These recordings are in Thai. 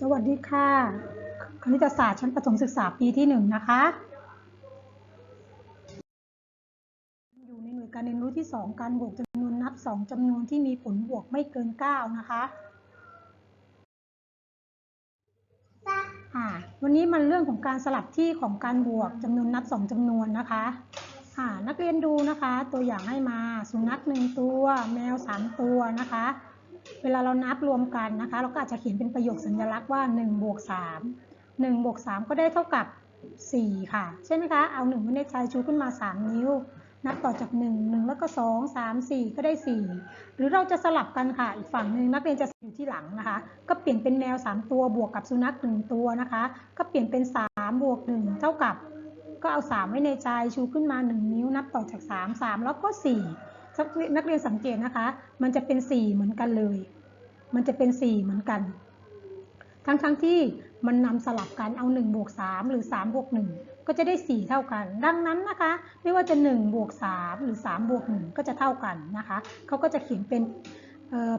สวัสดีค่ะ คณิตศาสตร์ชั้นประถมศึกษาปีที่หนึ่งนะคะ อยู่ในหน่วยการเรียนรู้ที่2การบวกจำนวนนับ2จำนวนที่มีผลบวกไม่เกิน9นะคะอ่าวันนี้มันเรื่องของการสลับที่ของการบวกจำนวนนับ2จำนวนนะคะอ่านักเรียนดูนะคะ ตัวอย่างให้มา สุนัขหนึ่งตัว แมว3ตัวนะคะ เวลาเรานับรวมกันนะคะ เราก็อาจจะเขียนเป็นประโยคสัญลักษณ์ว่า1บวก3 1บวก3ก็ได้เท่ากับ 4 ค่ะ ใช่ไหมคะ เอา1ไว้ในใจชูขึ้นมา 3 นิ้ว นับต่อจาก 1 1 แล้วก็ 2 3 4 ก็ได้ 4 หรือเราจะสลับกันค่ะ อีกฝั่งหนึ่งนักเรียนจะอยู่ที่หลังนะคะ ก็เปลี่ยนเป็นแมว 3 ตัวบวกกับสุนัข1ตัวนะคะ ก็เปลี่ยนเป็น 3 บวก 1 เท่ากับ ก็เอา 3 ไว้ในใจชูขึ้นมา 1 นิ้ว นับต่อจาก 3 3 แล้วก็ 4 นักเรียนสังเกตนะคะ มันจะเป็น 4 เหมือนกันเลย มันจะเป็น 4 เหมือนกัน ทั้งๆทที่มันนำสลับกันเอา1บวก3หรือ3บวก1ก็จะได้ 4 เท่ากัน ดังนั้นนะคะ ไม่ว่าจะ1บวก3หรือ3บวก1ก็จะเท่ากันนะคะเขาก็จะเขียนเป็น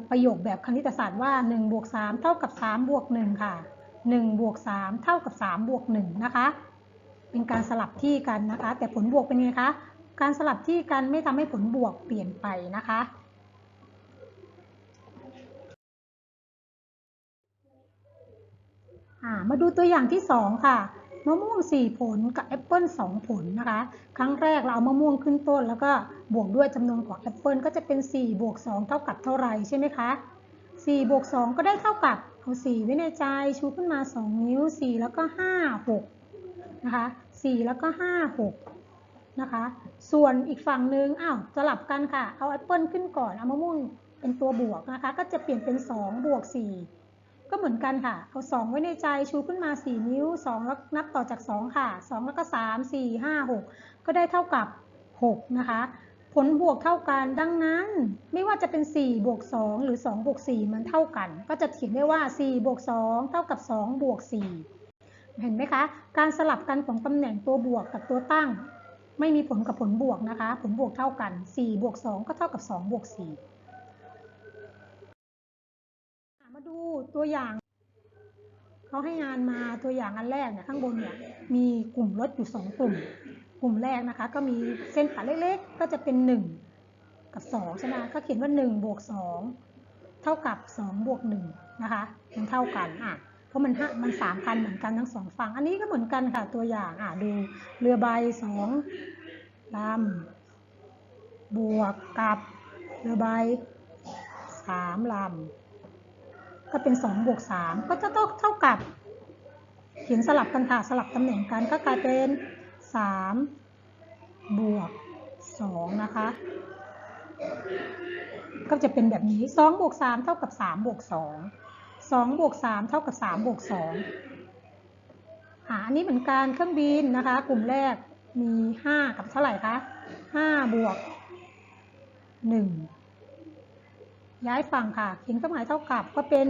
ประโยคแบบคณิตศาสตร์ว่า1บวก3เท่ากับ3บวก1ค่ะ1บวก3เท่ากับ3บวก1นะคะ เป็นการสลับที่กันนะคะ แต่ผลบวกเป็นไงคะ การสลับที่กันไม่ทำให้ผลบวกเปลี่ยนไปนะคะ มาดูตัวอย่างที่ 2 ค่ะมะม่วง 4 ผลกับแอปเปิล2 ผลนะคะ ครั้งแรกเราเอามะม่วงขึ้นต้น แล้วก็บวกด้วยจำนวนของแอปเปิลก็จะเป็น 4 บวก 2 เท่ากับเท่าไรใช่ไหมคะ 4 บวก 2 ก็ได้เท่ากับเอา 4 ไว้ในใจชูขึ้นมา 2 นิ้ว 4 แล้วก็ 5 6 นะคะ 4 แล้วก็ 5 6 นะคะ ส่วนอีกฝั่งหนึ่งอ้าวสลับกันค่ะ เอาแอปเปิลขึ้นก่อน เอามะม่วงเป็นตัวบวกนะคะ ก็จะเปลี่ยนเป็น 2 บวก 4 ก็เหมือนกันค่ะ เอา 2 ไว้ในใจชูขึ้นมา 4 นิ้ว 2 แล้วนับต่อจาก 2 ค่ะ 2 แล้วก็ 3 4 5 6 ก็ได้เท่ากับ 6 นะคะ ผลบวกเท่ากัน ดังนั้นไม่ว่าจะเป็น 4 บวก 2 หรือ 2 บวก 4 มันเท่ากัน ก็จะเขียนได้ว่า 4 บวก 2 เท่ากับ 2 บวก 4 เห็นไหมคะ การสลับกันของตำแหน่งตัวบวกกับตัวตั้ง ไม่มีผลกับผลบวกนะคะ ผลบวกเท่ากัน 4 บวก 2 ก็เท่ากับ 2 บวก 4 มาดูตัวอย่าง เขาให้งานมาตัวอย่างอันแรกเนี่ยข้างบนเนี่ยมีกลุ่มรถอยู่ 2 กลุ่ม กลุ่มแรกนะคะ ก็มีเส้นตัดเล็กๆ ก็จะเป็น 1 กับ2ใช่ไหมก็เขียนว่า 1 บวก 2 เท่ากับ 2 บวก 1 นะคะ มันเท่ากันอะ ราะมันมันสามพันเหมือนกันทั้งสองฝั่ง อันนี้ก็เหมือนกันค่ะตัวอย่างอะดูเรือใบสองลำบวกกับเรือใบสามลำก็เป็นสองบวกสามก็จะต้องเท่ากับเขียนสลับกันค่ะสลับตำแหน่งกันก็กลายเป็นสามบวกสองนะคะ ก็จะเป็นแบบนี้สองบวกสามเท่ากับสามบวกสอง 2บวก3เท่ากับ3บวก2อ่าอันนี้เหมือนกันเครื่องบินนะคะ กลุ่มแรกมี 5 กับเท่าไหร่คะ5บวก 1 ย้ายฝั่งค่ะเขียนเครื่องหมายเท่ากับก็เป็น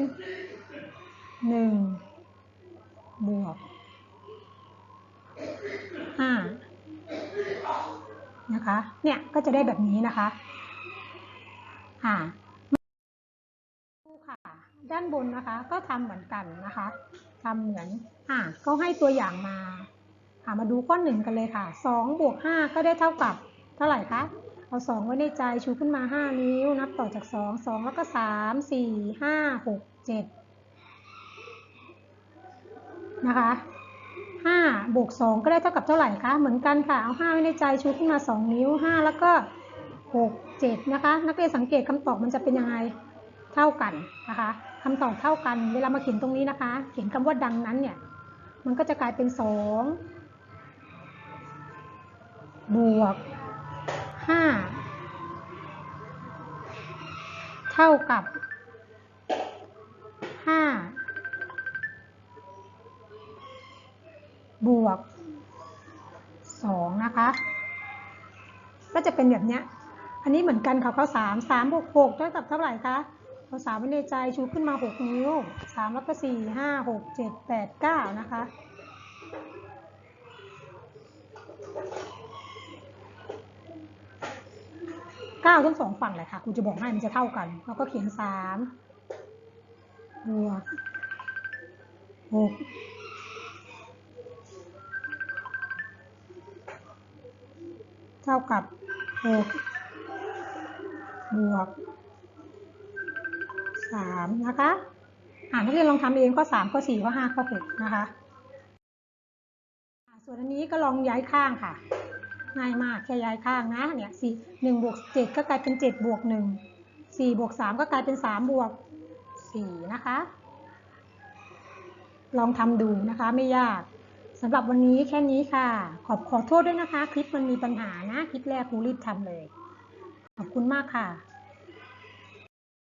1 บวก 5 นะคะ เนี่ยก็จะได้แบบนี้นะคะ อ่า ด้านบนนะคะ ก็ทำเหมือนกันนะคะทำเหมือนอะก็ให้ตัวอย่างมาอ่ามาดูข้อหนึ่งกันเลยค่ะสองบวกห้าก็ได้เท่ากับเท่าไหร่คะเอาสองไว้ในใจชูขึ้นมาห้านิ้ว นับต่อจากสองสองแล้วก็สามสี่ห้าหกเจ็ดนะคะห้าบวกสองก็ได้เท่ากับเท่าไหร่คะเหมือนกันค่ะ เอาห้าไว้ในใจชูขึ้นมาสองนิ้วห้าแล้วก็หกเจ็ดนะคะ นักเรียนสังเกตคำตอบมันจะเป็นยังไงเท่ากันนะคะ คำตอบเท่ากัน เวลามาเขียนตรงนี้นะคะ เขียนคำว่าดังนั้นเนี่ย มันก็จะกลายเป็นสองบวกห้าเท่ากับห้าบวกสองนะคะ ก็จะเป็นแบบเนี้ย อันนี้เหมือนกันค่ะข้อสามสามบวกหกเท่ากับเท่าไหร่คะ เอาสามไว้ในใจชูขึ้นมาหกนิ้วสามแล้วก็สี่ห้าหกเจ็ดแปดเก้านะคะเก้าทั้งสองฝั่งเลยค่ะครูจะบอกให้มันจะเท่ากัน แล้วก็เขียนสามบวกหกเท่ากับหกบวก สามนะคะอ่านักเรียนลองทำเองข้อสามข้อสี่ข้อห้าข้อหกนะคะส่วนอันนี้ก็ลองย้ายข้างค่ะ ง่ายมากแค่ย้ายข้างนะเนี่ยสี่หนึ่งบวกเจ็ดก็กลายเป็นเจ็ดบวกหนึ่งสี่บวกสามก็กลายเป็นสามบวกสี่นะคะ ลองทำดูนะคะไม่ยากสำหรับวันนี้แค่นี้ค่ะ ขอบขอโทษด้วยนะคะ คลิปมันมีปัญหานะ คลิปแรกครูรีบทำเลย ขอบคุณมากค่ะ